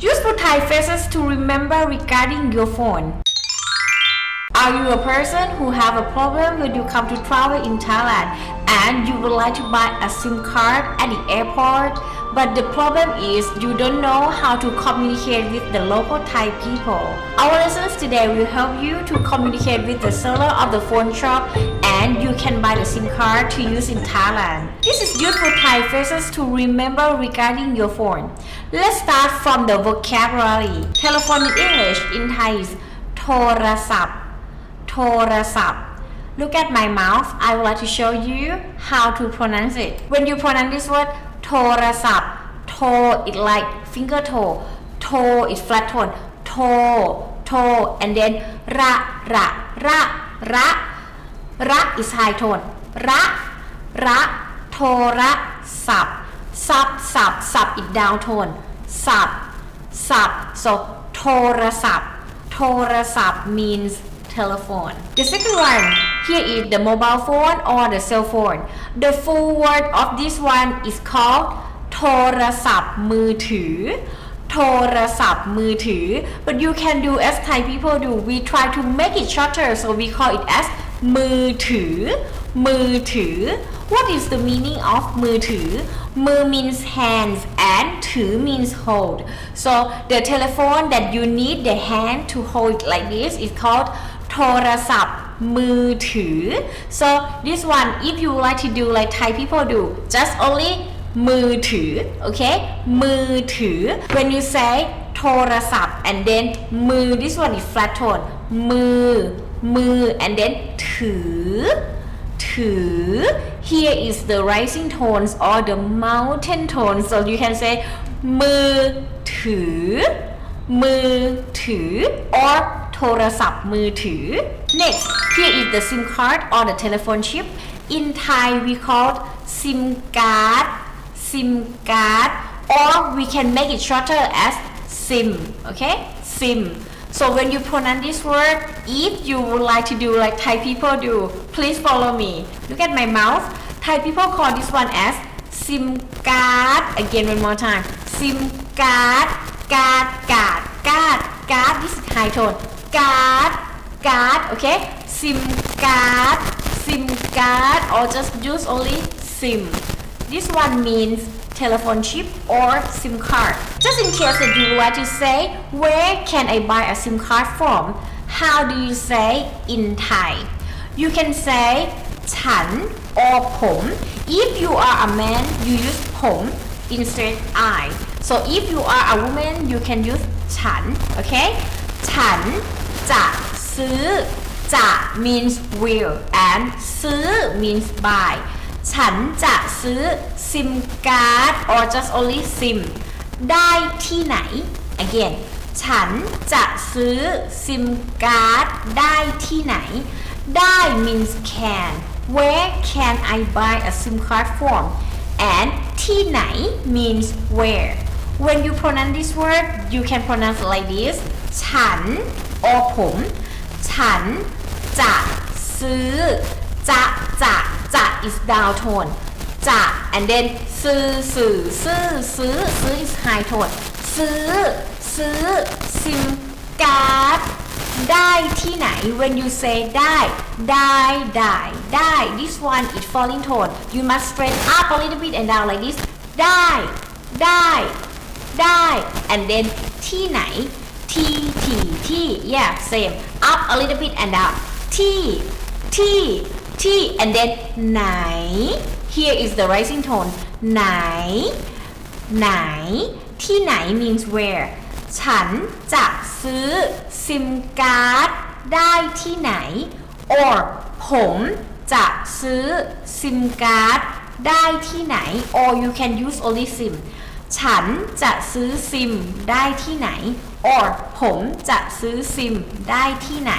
Useful Thai phrases to remember regarding your phone. Are you a person who have a problem when you come to travel in Thailand and you would like to buy a SIM card at the airport but the problem is you don't know how to communicate with the local Thai people. Our lessons today will help you to communicate with the seller of the phone shop and you can buy the SIM card to use in Thailand. This is useful Thai phrases to remember regarding your phone. Let's start from the vocabulary. Telephone in English in Thai is โทรศัพท์ โทรศัพท์ Look at my mouth. I would like to show you how to pronounce it. When you pronounce this word โทรศัพท์ โท it like finger toe โท is flat tone โท โท and then ระระระระ ระ is high tone ระระโทรศัพท์ศัพท์ศัพท์ศัพท์ is down tone ศัพท์ศัพท์ so โทรศัพท์ โทรศัพท์ means telephone. The second one, here is the mobile phone or the cell phone. The full word of this one is called โทรศัพท์มือถือ โทรศัพท์มือถือ but you can do as Thai people do we try to make it shorter so we call it as มือถือ มือถือ what is the meaning of มือถือ มือ means hands and ถือ means hold so the telephone that you need the hand to hold like this is called โทรศัพท์มือถือ so this one if you like to do like Thai people do just only มือถือ okay มือถือ when you say โทรศัพท์ and then มือ this one is flat tone มือ มือ and then ถือ ถือ here is the rising tones or the mountain tones so you can say มือถือ มือถือ or โทรศัพท์มือถือ next here is the SIM card or the telephone chip in Thai we call SIM card SIM card or we can make it shorter as SIM okay SIM so when you pronounce this word if you would like to do like Thai people do please follow me. Look at my mouth. Thai people call this one as SIM card again one more time. SIM card card card card card this is high tone. Card card okay? SIM card SIM card or just use only SIM. This one means telephone chip or SIM card. Just in case that you would like to say, where can I buy a SIM card from? How do you say in Thai? You can say ฉัน or ผม If you are a man, you use ผม instead I. So if you are a woman, you can use ฉัน okay? ฉันจะซื้อ จะ means will and ซื้อ means buy ฉันจะซื้อซิมการ์ด or just only sim ได้ที่ไหน again ฉันจะซื้อซิมการ์ดได้ที่ไหน ได้ means can where can I buy a sim card from and ที่ไหน means where when you pronounce this word you can pronounce like this ฉัน or ผม ฉันจะซื้อ จะจะจะ is down tone จะ and then ซื้อซื้อซื้อซื้อซื้อ is high tone ซื้อ ซื้อซิมการ์ดได้ที่ไหน when you say ได้ ได้ได้ได้ this one is falling tone you must straight up a little bit and down like this ได้ ได้ ได้ and then ที่ไหน ที่ ที่ ที่ yeah same up a little bit and down ที่ ที่ ที่ and then ไหน here is the rising tone ไหน ไหน ที่ไหน means where ฉันจะซื้อซิมการ์ดได้ที่ไหน or ผมจะซื้อซิมการ์ดได้ที่ไหน or you can use only sim ฉันจะซื้อซิมได้ที่ไหน or ผมจะซื้อซิมได้ที่ไหน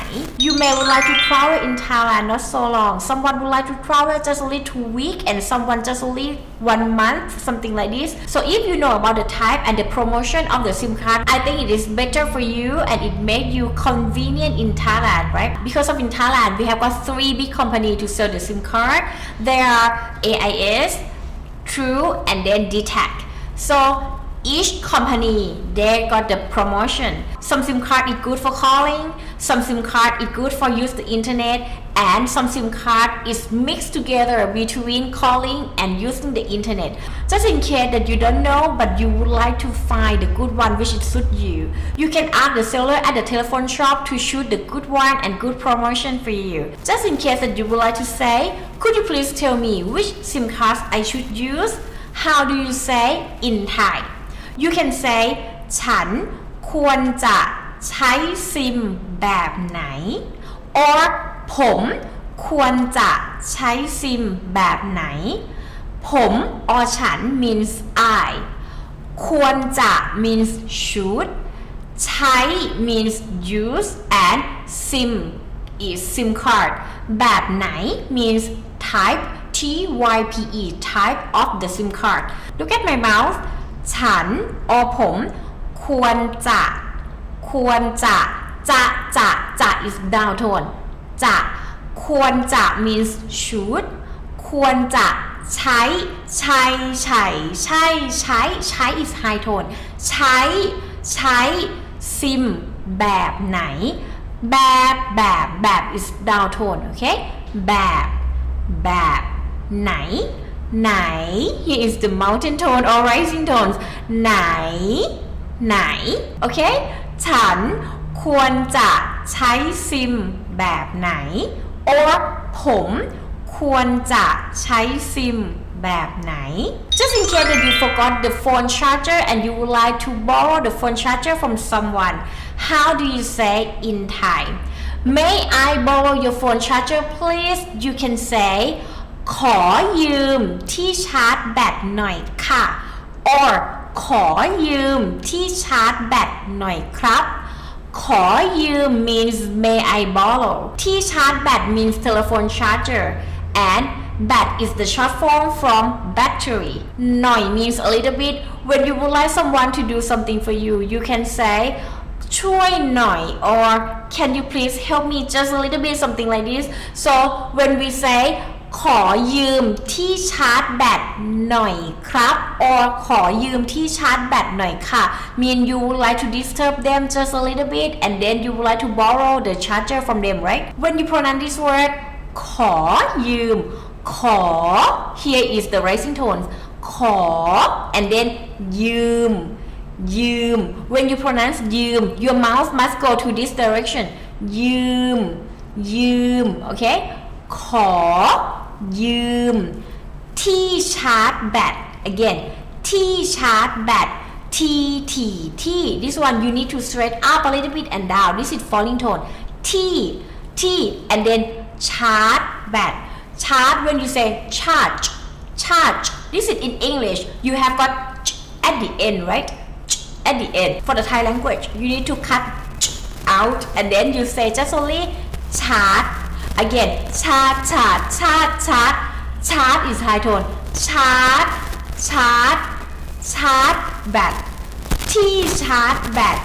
You may would like to travel in Thailand not so long someone would like to travel just only two week and someone just only one month something like this so if you know about the type and the promotion of the SIM card I think it is better for you and it make you convenient in Thailand right because of in Thailand we have got three big company to sell the SIM card there are AIS True and then DTAC so each company they got the promotion. Some sim card is good for calling some sim card is good for use the internet and some sim card is mixed together between calling and using the internet. Just in case that you don't know but you would like to find the good one which it suit you you can ask the seller at the telephone shop to shoot the good one and good promotion for you. Just in case that you would like to say could you please tell me which sim cards I should use how do you say in Thai you can say ฉันควรจะใช้ซิมแบบไหน or ผมควรจะใช้ซิมแบบไหน ผม or ฉัน means I ควรจะ means should ใช้ means use and sim is sim card แบบไหน means type T Y P E type of the sim card look at my mouth ฉัน or ผม ควรจะ ควรจะ จะ จะ จะ is down tone จะ ควรจะ means should ควรจะใช้ ใช้ ใช้ ใช้ ใช้ ใช้ is high tone ใช้ ใช้ ซิม แบบไหน แบบ แบบ แบบ is down tone โอเค แบบ แบบ ไหน ไหน here is the mountain tone or rising tones ไหน ไหน โอเค ฉันควรจะใช้ซิมแบบไหน or ผมควรจะใช้ซิมแบบไหน just in case that you forgot the phone charger and you would like to borrow the phone charger from someone how do you say in Thai may I borrow your phone charger please you can say ขอยืมที่ชาร์จแบตหน่อยค่ะ or ขอยืมที่ชาร์จแบตหน่อยครับ ขอยืม means may I borrow ที่ชาร์จแบต means telephone charger and bat is the short form from battery หน่อย means a little bit when you would like someone to do something for you you can say ช่วยหน่อย or can you please help me just a little bit something like this so when we say ขอยืมที่ชาร์จแบตหน่อยครับ or ขอยืมที่ชาร์จแบตหน่อยค่ะ mean you would like to disturb them just a little bit and then you would like to borrow the charger from them right when you pronounce this word ขอยืม ขอ here is the rising tone ขอ and then ยืม ยืม when you pronounce ยืม your mouth must go to this direction ยืม ยืม okay ขอ ยืม ที่ชาร์จแบต again ที่ชาร์จแบต T T T this one you need to straight up a little bit and down this is falling tone T T and then ชาร์จแบต charge when you say charge charge this is in English you have got ch at the end right ch at the end for the Thai language you need to cut ch out and then you say just only charge again charge charge charge charge charge is high tone charge charge ชาร์จแบตที่ชาร์จแบต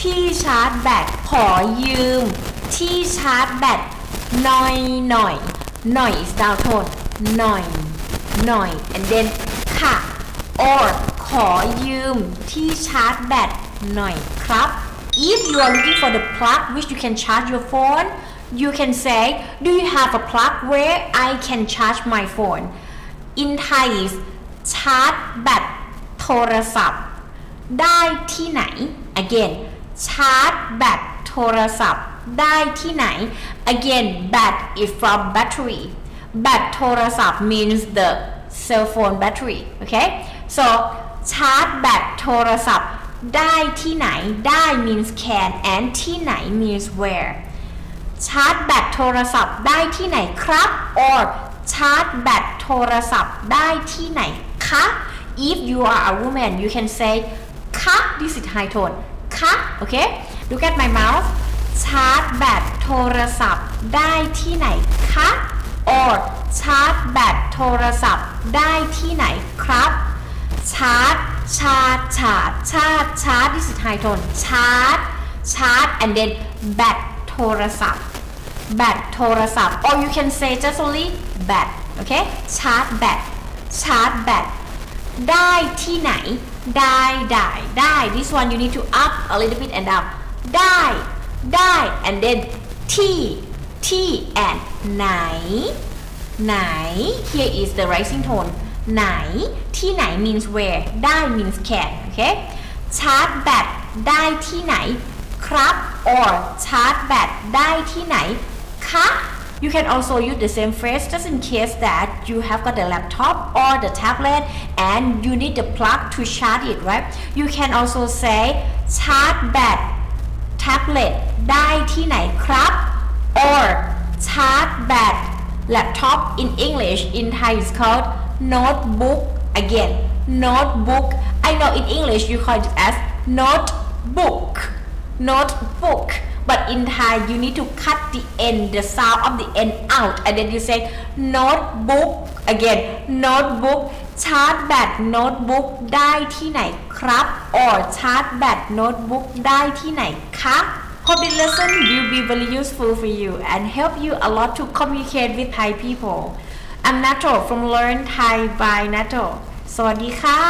ที่ชาร์จแบตขอยืม ที่ชาร์จแบตหน่อยหน่อยหน่อย is down tone หน่อยหน่อย and then ค่ะ or ขอยืม ที่ชาร์จแบตหน่อยครับ if you are looking for the plug which you can charge your phone you can say do you have a plug where I can charge my phone in Thai is ชาร์จแบตโทรศัพท์ ได้ที่ไหน again ชาร์จแบตโทรศัพท์ ได้ที่ไหน again bat is from battery แบตโทรศัพท์ means the cell phone battery okay so ชาร์จแบตโทรศัพท์ ได้ที่ไหน ได้ means can and ที่ไหน means where ชาร์จแบตโทรศัพท์ได้ที่ไหนครับ or ชาร์จแบตโทรศัพท์ได้ที่ไหนคะ if you are a woman you can say คะ this is high tone คะ okay look at my mouth ชาร์จแบตโทรศัพท์ได้ที่ไหนคะ or ชาร์จแบตโทรศัพท์ได้ที่ไหนครับ ชาร์จ ชาร์จ ชาร์จ ชาร์จ ชาร์จ this is high tone ชาร์จ ชาร์จ and then แบตโทรศัพท์ แบตโทรศัพท์ or you can say just only แบต โอเค ชาร์จแบต ชาร์จแบต ได้ที่ไหน ได้ได้ได้ this one you need to up a little bit and up ได้ได้ and then t t and ไหน ไหน here is the rising tone ไหน ที่ไหน means where ได้ means can okay ชาร์จแบตได้ที่ไหน ครับ or ชาร์จแบตได้ที่ไหน คะ You can also use the same phrase just in case that you have got the laptop or the tablet and you need the plug to charge it right you can also say ชาร์จแบต tablet ได้ที่ไหนครับ or ชาร์จแบต laptop in English in Thai is called notebook again notebook I know in English you call it as notebook notebook but in Thai you need to cut the end the sound of the end out and then you say notebook again notebook ชาร์จแบตโน้ตบุ๊กได้ที่ไหนครับ or ชาร์จแบตโน้ตบุ๊กได้ที่ไหนคะ Hope this lesson will be very useful for you and help you a lot to communicate with Thai people. I'm Nato from Learn Thai by Nato สวัสดีค่ะ